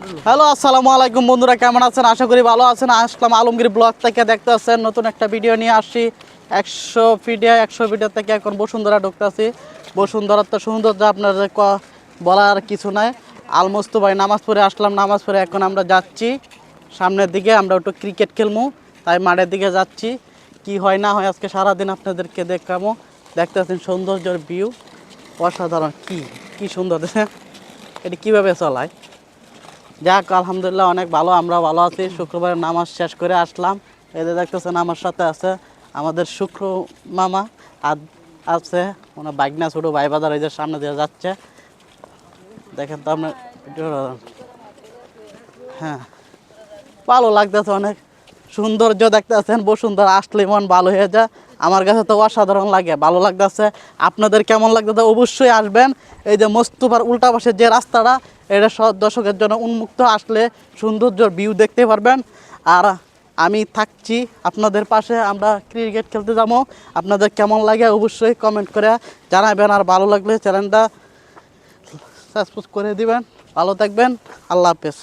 Hello, আসসালামু আলাইকুম বন্ধুরা, কেমন আছেন? আশা করি ভালো আছেন। আসলাম আলমগীর ব্লগ থেকে, দেখতে আছেন, নতুন একটা ভিডিও নিয়ে আসছি। একশো ফিটে একশো ফিটের থেকে এখন বসুন্ধরা ঢুকতে ঢুকতেছি। বসুন্ধরার তো সৌন্দর্য আপনাদের ক- বলার কিছু নাই। আলমস্ত ভাই, নামাজ পড়ে আসলাম, নামাজ পড়ে এখন আমরা যাচ্ছি। সামনের দিকে আমরা একটু ক্রিকেট খেলব তাই মাঠের দিকে যাচ্ছি। কি হয় না হয় আজকে সারাদিন আপনাদেরকে দেখাবো দেখতেছেন সৌন্দর্যের ভিউ অসাধারণ। কি কি সুন্দর এটি কীভাবে চলায়? যাক, আলহামদুলিল্লাহ অনেক ভালো আমরা ভালো আছি। শুক্রবারের নামাজ শেষ করে আসলাম। এদের দেখতেছেন, আমার সাথে আছে আমাদের শুক্র মামা, আর আছে ওনার বাইকনা ছোটো ভাই বাজার যে সামনে দিয়ে যাচ্ছে। দেখেন তো আপনার হ্যাঁ ভালো লাগতেছে অনেক। সৌন্দর্য দেখতেছেন বসুন্ধরা আসলে মন ভালো হয়ে যায়। আমার কাছে তো অসাধারণ লাগে, ভালো লাগতেছে। আপনাদের কেমন লাগতেছে অবশ্যই আসবেন। এই যে মস্তুবার উল্টা পাশে যে রাস্তাটা, এটা সব দর্শকের জন্য উন্মুক্ত। আসলে সৌন্দর্যর ভিউ দেখতে পারবেন। আর আমি থাকছি আপনাদের পাশে, আমরা ক্রিকেট খেলতে যাব। আপনাদের কেমন লাগে অবশ্যই কমেন্ট করে জানাবেন। আর ভালো লাগলে চ্যানেলটা সাবস্ক্রাইব করে দিবেন। ভালো থাকবেন। আল্লাহ হাফেজ।